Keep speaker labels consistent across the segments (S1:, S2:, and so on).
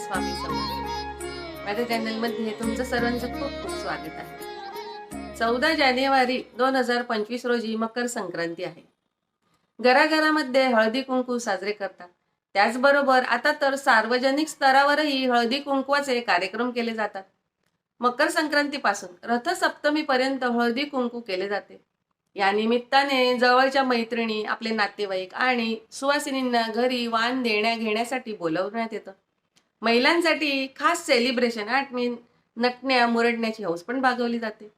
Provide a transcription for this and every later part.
S1: स्वामी समर्थ. माझ्या चॅनलमध्ये तुमचं सर्वांचं खूप खूप स्वागत आहे. चौदा जानेवारी दोन हजार पंचवीस रोजी मकर संक्रांती आहे. घराघरामध्ये हळदी कुंकू साजरे करतात. त्याचबरोबर आता तर सार्वजनिक स्तरावरही हळदी कुंकवाचे कार्यक्रम केले जातात. मकर संक्रांतीपासून रथसप्तमीपर्यंत हळदी कुंकू केले जाते. या निमित्ताने जवळच्या मैत्रिणी आपले नातेवाईक आणि सुवासिनींना घरी वाण देण्या घेण्यासाठी बोलवण्यात येतं. महिलांसाठी खास सेलिब्रेशन आठ मीन नटण्या मुरडण्याची हौस पण भागवली जाते.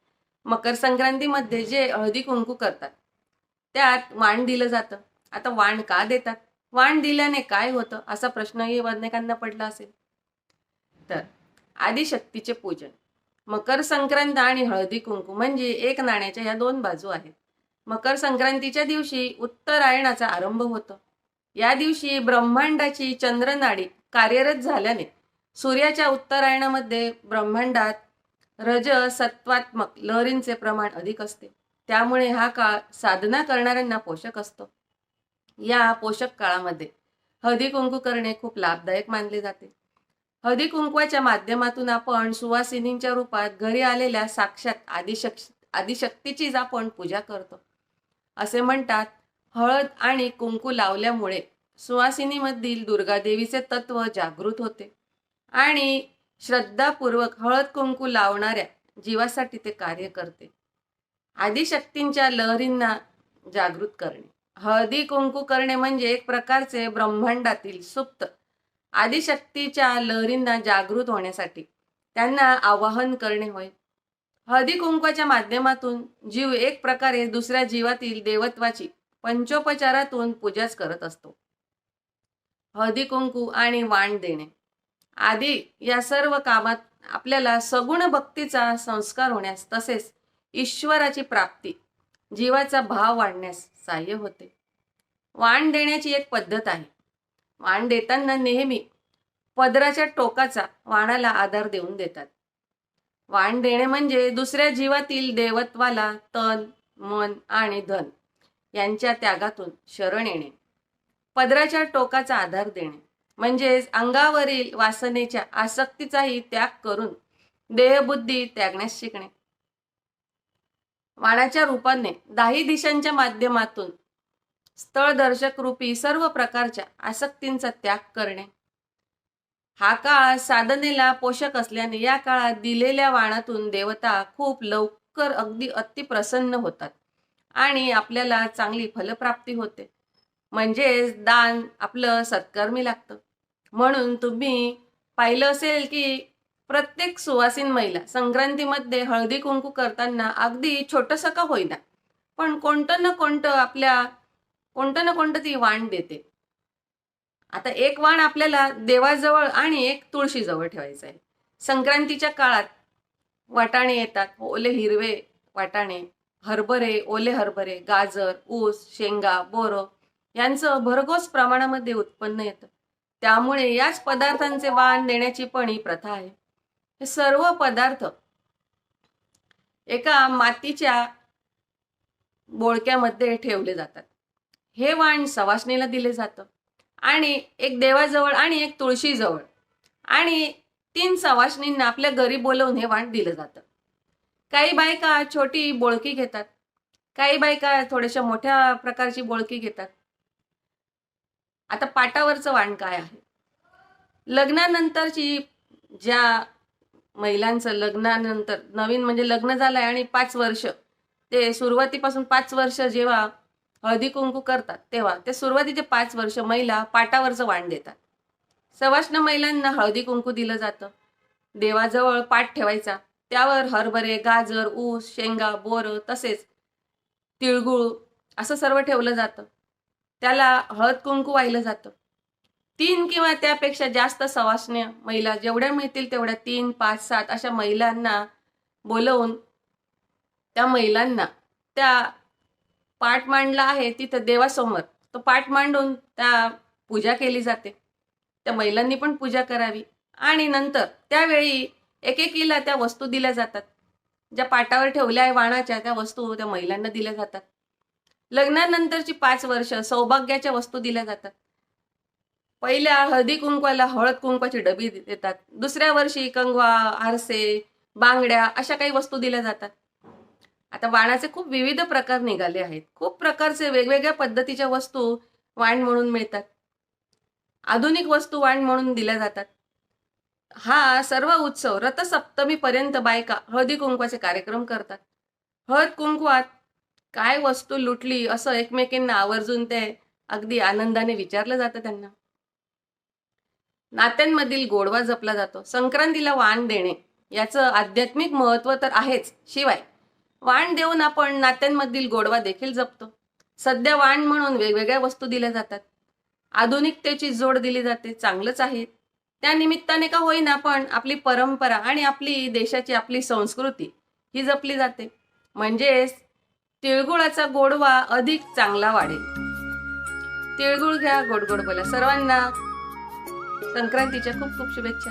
S1: मकर संक्रांतीमध्ये जे हळदी कुंकू करतात त्यात वाण दिलं जातं. आता वाण का देतात? वाण दिल्याने काय होतं? असा प्रश्नही अनेकांना पडला असेल. तर आदिशक्तीचे पूजन. मकर संक्रांत आणि हळदी कुंकू म्हणजे एक नाण्याच्या या दोन बाजू आहेत. मकर संक्रांतीच्या दिवशी उत्तरायणाचा आरंभ होतो. या दिवशी ब्रह्मांडाची चंद्रनाडी कार्यरत झाल्याने सूर्याच्या उत्तरायणामध्ये ब्रह्मांडात रज सत्वात्मक लहरींचे प्रमाण अधिक असते. त्यामुळे हा काळ साधना करणाऱ्यांना पोषक असतो. या पोषक काळामध्ये हळदी कुंकू करणे खूप लाभदायक मानले जाते. हळदी कुंकवाच्या माध्यमातून आपण सुवासिनींच्या रूपात घरी आलेल्या साक्षात आदिशक् आदिशक्तीचीच आपण पूजा करतो. असे म्हणतात हळद आणि कुंकू लावल्यामुळे सुवासिनीमधील दुर्गादेवीचे तत्व जागृत होते. आणि श्रद्धापूर्वक हळद कुंकू लावणाऱ्या जीवासाठी ते कार्य करते. आदिशक्तींच्या लहरींना जागृत करणे. हळदी कुंकू करणे म्हणजे एक प्रकारचे ब्रह्मांडातील सुप्त आदिशक्तीच्या लहरींना जागृत होण्यासाठी त्यांना आवाहन करणे होय. हळदी कुंकवाच्या माध्यमातून जीव एक प्रकारे दुसऱ्या जीवातील देवत्वाची पंचोपचारातून पूजाच करत असतो. हळदी कुंकू आणि वाण देणे. आदी या सर्व कामात आपल्याला सगुण भक्तीचा संस्कार होण्यास तसेच ईश्वराची प्राप्ती जीवाचा भाव वाढण्यास सहाय्य होते. वाण देण्याची एक पद्धत आहे. वाण देताना नेहमी पदराच्या टोकाचा वाणाला आधार देऊन देतात. वाण देणे म्हणजे दुसऱ्या जीवातील देवत्वाला तन मन आणि धन यांच्या त्यागातून शरण येणे. पदराच्या टोकाचा आधार देणे. म्हणजेच अंगावरील वासनेच्या आसक्तीचाही त्याग करून देहबुद्धी त्यागण्यास शिकणे. वाणाच्या रूपाने दाही दिशांच्या माध्यमातून स्थळदर्शक रूपी सर्व प्रकारच्या आसक्तींचा त्याग करणे. हा काळ साधनेला पोषक असल्याने या काळात दिलेल्या वाणातून देवता खूप लवकर अगदी अतिप्रसन्न होतात आणि आपल्याला चांगली फलप्राप्ती होते. म्हणजेच दान आपलं सत्कर्मी लागतं. म्हणून तुम्ही पाहिलं असेल की प्रत्येक सुवासीन महिला संक्रांतीमध्ये हळदी कुंकू करताना अगदी छोटंसं का होईना पण कोणतं ना कोणतं आपल्या कोणतं ना कोणतं ती वाण देते. आता एक वाण आपल्याला देवाजवळ आणि एक तुळशीजवळ ठेवायचं आहे. संक्रांतीच्या काळात वाटाणे येतात ओले हिरवे वाटाणे हरभरे ओले हरभरे गाजर ऊस शेंगा बोरं यांचं भरघोस प्रमाणामध्ये उत्पन्न येतं. त्यामुळे याच पदार्थांचे वाण देण्याची पण ही प्रथा आहे. हे सर्व पदार्थ एका मातीच्या बोळक्यामध्ये ठेवले जातात. हे वाण सवासणीला दिले जातं. आणि एक देवाजवळ आणि एक तुळशीजवळ आणि तीन सवासणींना आपल्या घरी बोलवून हे वाण दिलं जातं. काही बायका छोटी बोळकी घेतात. काही बायका थोड्याशा मोठ्या प्रकारची बोळकी घेतात. आता पाटावरचं वाण काय आहे? लग्नानंतरची ज्या महिलांचं लग्नानंतर नवीन म्हणजे लग्न झालंय आणि पाच वर्ष ते सुरुवातीपासून पाच वर्ष जेव्हा हळदी कुंकू करतात तेव्हा ते सुरुवातीचे पाच वर्ष महिला पाटावरचं वाण देतात. सवाष्ण महिलांना हळदी कुंकू दिलं जातं. देवाजवळ पाठ ठेवायचा. त्यावर हरभरे गाजर ऊस शेंगा बोरं तसेच तिळगुळ असं सर्व ठेवलं जातं. त्याला हळद कुंकू वाहिलं जातं. तीन किंवा त्यापेक्षा जास्त सवासण्या महिला जेवढ्या मिळतील तेवढ्या तीन पाच सात अशा महिलांना बोलवून त्या महिलांना त्या पाठ मांडला आहे तिथं देवासमोर. तो पाठ मांडून त्या पूजा केली जाते. त्या महिलांनी पण पूजा करावी. आणि नंतर त्यावेळी एकेकीला त्या वस्तू दिल्या जातात. ज्या पाटावर ठेवल्या आहे वाणाच्या त्या वस्तू त्या महिलांना दिल्या जातात. लग्नानंतरची पाच वर्ष सौभाग्याच्या वस्तू दिल्या जातात. पहिल्या हळदी कुंकवाला हळद कुंकवाची डबी देतात. दुसऱ्या वर्षी कंगवा आरसे बांगड्या अशा काही वस्तू दिल्या जातात. आता वाणाचे खूप विविध प्रकार निघाले आहेत. खूप प्रकारचे वेगवेगळ्या पद्धतीच्या वस्तू वाण म्हणून मिळतात. आधुनिक वस्तू वाण म्हणून दिल्या जातात. हा सर्व उत्सव रथसप्तमीपर्यंत बायका हळदी कुंकवाचे कार्यक्रम करतात. हळद कुंकवात काय वस्तू लुटली असं एकमेकींना आवर्जून ते अगदी आनंदाने विचारलं जातं त्यांना. नात्यांमधील गोडवा जपला जातो. संक्रांतीला वाण देणे याचं आध्यात्मिक महत्त्व तर आहेच. शिवाय वाण देऊन आपण नात्यांमधील गोडवा देखील जपतो. सध्या वाण म्हणून वेगवेगळ्या वस्तू दिल्या जातात. आधुनिकतेची जोड दिली जाते. चांगलंच आहे. त्या निमित्ताने का होईना पण आपली परंपरा आणि आपली देशाची आपली संस्कृती ही जपली जाते. म्हणजेच तिळगुळाचा गोडवा अधिक चांगला वाढेल. तिळगुळ घ्या गोड गोड बोला. सर्वांना संक्रांतीच्या खूप खूप शुभेच्छा.